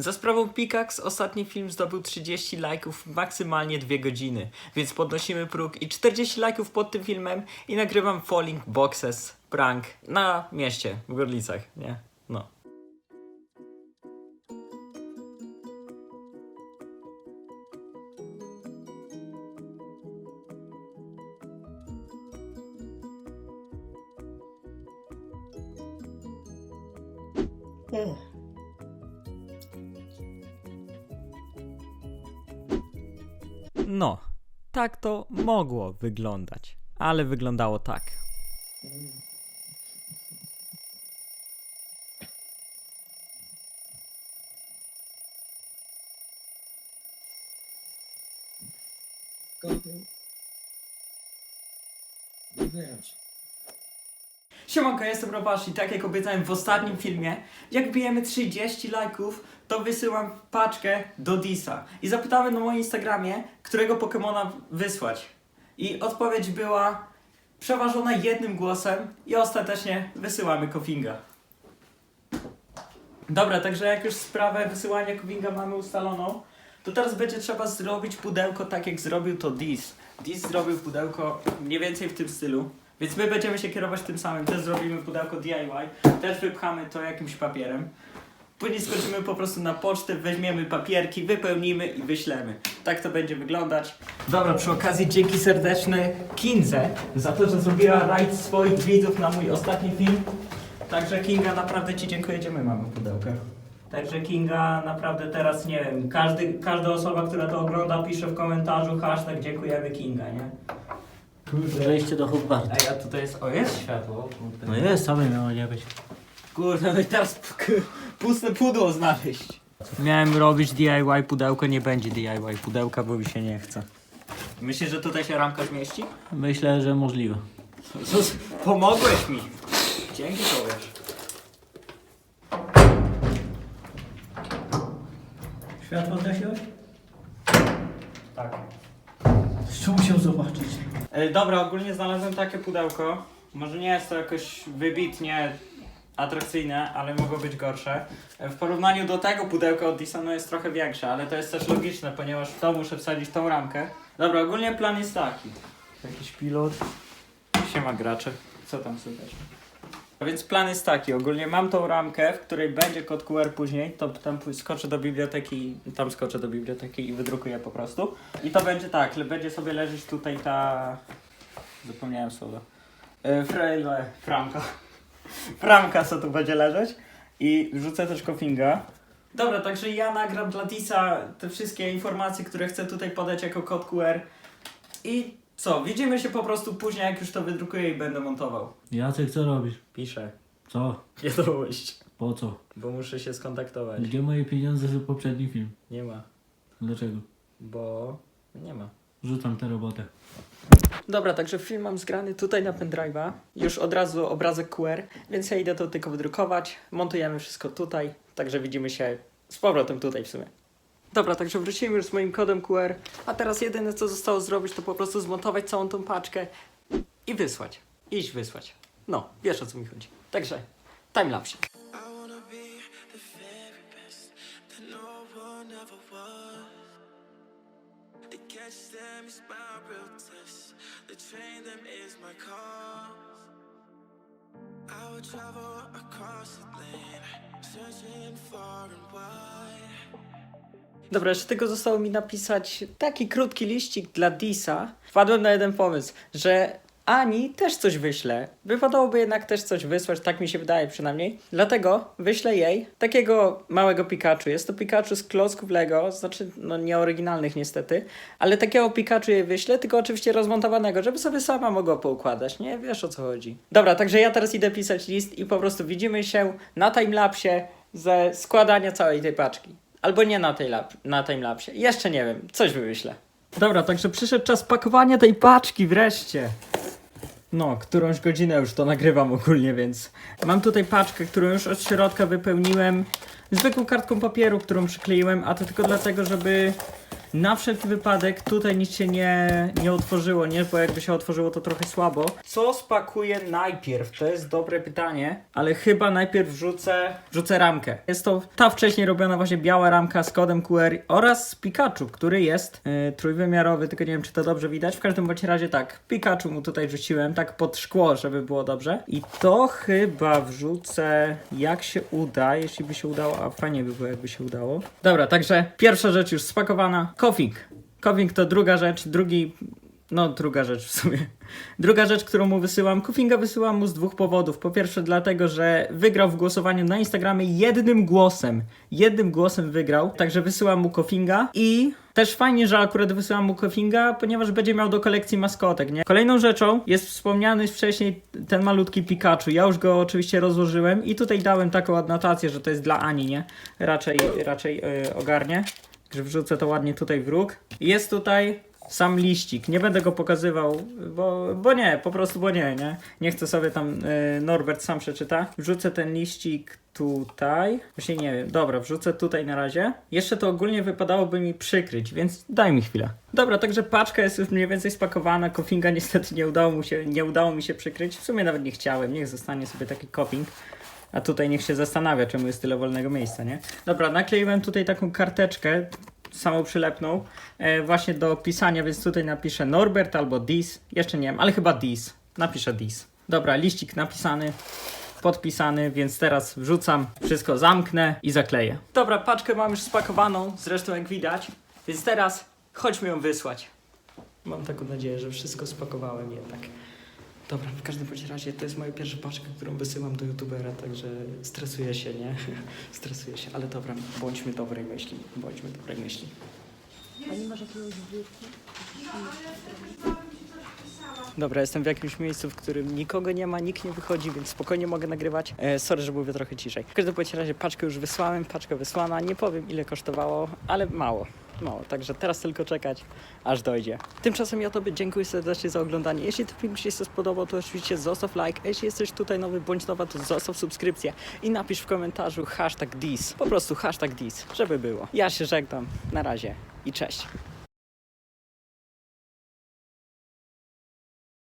Za sprawą Pikax ostatni film zdobył 30 lajków maksymalnie 2 godziny, więc podnosimy próg i 40 lajków pod tym filmem i nagrywam Falling Boxes prank na mieście w Gorlicach, nie? No. No, tak to mogło wyglądać, ale wyglądało tak. Siemanko, jestem Robasz i tak jak obiecałem w ostatnim filmie, jak bijemy 30 lajków, to wysyłam paczkę do Disa. I zapytałem na moim Instagramie, którego Pokemona wysłać. I odpowiedź była przeważona jednym głosem i ostatecznie wysyłamy Kofinga. Dobra, także jak już sprawę wysyłania Kofinga mamy ustaloną, to teraz będzie trzeba zrobić pudełko tak jak zrobił to Dis. Dis zrobił pudełko mniej więcej w tym stylu. Więc my będziemy się kierować tym samym. Też zrobimy pudełko DIY. Też wypchamy to jakimś papierem. Później skoczymy po prostu na pocztę, weźmiemy papierki, wypełnimy i wyślemy. Tak to będzie wyglądać. Dobra, przy okazji dzięki serdeczne Kinze za to, że zrobiła rajd swoich widzów na mój ostatni film. Także Kinga, naprawdę Ci dziękuję, mamy pudełkę. Także Kinga, naprawdę teraz nie wiem, każdy, każda osoba, która to ogląda, pisze w komentarzu hashtag dziękujemy Kinga, nie? Wejście do Hogwartu. Ej, a tutaj jest, o jest światło, kurde. No jest, sobie miało nie być. Kurde, no i teraz p- k- puste pudło znaleźć. Miałem robić DIY pudełko, nie będzie DIY pudełka, bo mi się nie chce. Myślisz, że tutaj się ramka zmieści? Myślę, że możliwe. Pomogłeś mi. Dzięki powiesz. Światło zgasiłeś? Tak. Jeszcze musiał zobaczyć. E, dobra, ogólnie znalazłem takie pudełko. Może nie jest to jakoś wybitnie atrakcyjne, ale mogło być gorsze. E, W porównaniu do tego pudełka od Dysonu jest trochę większe, ale to jest też logiczne, ponieważ w to muszę wsadzić tą ramkę. Dobra, ogólnie plan jest taki. Jakiś pilot. Siema gracze. Co tam słychać? A więc plan jest taki, ogólnie mam tą ramkę, w której będzie kod QR później, to tam skoczę do biblioteki, tam skoczę do biblioteki i wydrukuję po prostu. I to będzie tak, będzie sobie leżeć tutaj ta... Zapomniałem słowa. E, Frejle, framka. Framka co tu będzie leżeć. I wrzucę też kofinga. Dobra, także ja nagram dla Disa te wszystkie informacje, które chcę tutaj podać jako kod QR. I co, widzimy się po prostu później, jak już to wydrukuję i będę montował. Jacek, co robisz? Piszę. Co? Wiadomość. Po co? Bo muszę się skontaktować. Gdzie moje pieniądze za poprzedni film? Nie ma. Dlaczego? Bo nie ma. Rzucam tę robotę. Dobra, także film mam zgrany tutaj na pendrive'a. Już od razu obrazek QR, więc ja idę to tylko wydrukować. Montujemy wszystko tutaj, także widzimy się z powrotem tutaj w sumie. Dobra, także wróciłem już z moim kodem QR, a teraz jedyne co zostało zrobić to po prostu zmontować całą tą paczkę i wysłać. Iść wysłać. No, wiesz o co mi chodzi. Także, timelapse. The catch them is my real test. To train is my cause. I would travel across the land, searching far and wide. Dobra, jeszcze tylko zostało mi napisać taki krótki liścik dla Disa. Wpadłem na jeden pomysł, że Ani też coś wyślę. Wypadałoby jednak też coś wysłać, tak mi się wydaje przynajmniej. Dlatego wyślę jej takiego małego Pikachu. Jest to Pikachu z klocków Lego, znaczy no nie oryginalnych niestety, ale takiego Pikachu jej wyślę, tylko oczywiście rozmontowanego, żeby sobie sama mogła poukładać, nie? Wiesz o co chodzi. Dobra, także ja teraz idę pisać list i po prostu widzimy się na timelapsie ze składania całej tej paczki. Albo nie na, tej lap, na timelapsie. Jeszcze nie wiem, coś wymyślę. Dobra, także przyszedł czas pakowania tej paczki wreszcie. No, którąś godzinę już to nagrywam ogólnie, więc mam tutaj paczkę, którą już od środka wypełniłem zwykłą kartką papieru, którą przykleiłem, a to tylko dlatego, żeby Na wszelki wypadek tutaj nic się nie, nie otworzyło, nie? Bo jakby się otworzyło to trochę słabo. Co spakuję najpierw? To jest dobre pytanie, ale chyba najpierw wrzucę, wrzucę ramkę. Jest to ta wcześniej robiona właśnie biała ramka z kodem QR oraz Pikachu, który jest yy, trójwymiarowy, tylko nie wiem czy to dobrze widać. W każdym bądź razie tak, Pikachu mu tutaj wrzuciłem, tak pod szkło, żeby było dobrze. I to chyba wrzucę jak się uda, jeśli by się udało, a fajnie by było jakby się udało. Dobra, także pierwsza rzecz już spakowana. Kofik. Kofik to druga rzecz, drugi no, druga rzecz w sumie. Druga rzecz, którą mu wysyłam, Kufinga wysyłam mu z dwóch powodów. Po pierwsze, dlatego, że wygrał w głosowaniu na Instagramie jednym głosem. Jednym głosem wygrał, także wysyłam mu Kofinga i też fajnie, że akurat wysyłam mu Kofinga, ponieważ będzie miał do kolekcji maskotek, nie? Kolejną rzeczą jest wspomniany wcześniej ten malutki Pikachu. Ja już go oczywiście rozłożyłem i tutaj dałem taką adnotację, że to jest dla Ani, nie? Raczej, raczej yy, ogarnie. Wrzucę to ładnie tutaj w róg. Jest tutaj sam liścik. Nie będę go pokazywał, bo, bo nie, po prostu bo nie, nie. Nie chcę sobie tam y, Norbert sam przeczyta. Wrzucę ten liścik tutaj. Właśnie nie wiem. Dobra, wrzucę tutaj na razie. Jeszcze to ogólnie wypadałoby mi przykryć, więc daj mi chwilę. Dobra, także paczka jest już mniej więcej spakowana. Kofinga niestety nie udało, mu się, nie udało mi się przykryć. W sumie nawet nie chciałem. Niech zostanie sobie taki coping. A tutaj niech się zastanawia, czemu jest tyle wolnego miejsca, nie? Dobra, nakleiłem tutaj taką karteczkę, samą przylepną, e, właśnie do pisania, więc tutaj napiszę Norbert albo Dis. Jeszcze nie wiem, ale chyba Dis. Napiszę Dis. Dobra, liścik napisany, podpisany, więc teraz wrzucam, wszystko zamknę i zakleję. Dobra, paczkę mam już spakowaną, zresztą jak widać, więc teraz chodźmy ją wysłać. Mam taką nadzieję, że wszystko spakowałem jednak. Dobra, w każdym bądź razie to jest moja pierwsza paczka, którą wysyłam do youtubera, także stresuję się, nie? stresuję się, ale dobra, bądźmy dobrej myśli, bądźmy dobrej myśli. Dobra, jestem w jakimś miejscu, w którym nikogo nie ma, nikt nie wychodzi, więc spokojnie mogę nagrywać. E, sorry, że mówię trochę ciszej. W każdym bądź razie paczkę już wysłałem, paczka wysłana, nie powiem ile kosztowało, ale mało. Mało, także teraz tylko czekać, aż dojdzie. Tymczasem ja Tobie dziękuję serdecznie za oglądanie. Jeśli ten film Ci się spodobał, to oczywiście zostaw like. Jeśli jesteś tutaj nowy bądź nowa, to zostaw subskrypcję i napisz w komentarzu hashtag dis. Po prostu hashtag dis, żeby było. Ja się żegnam. Na razie i cześć.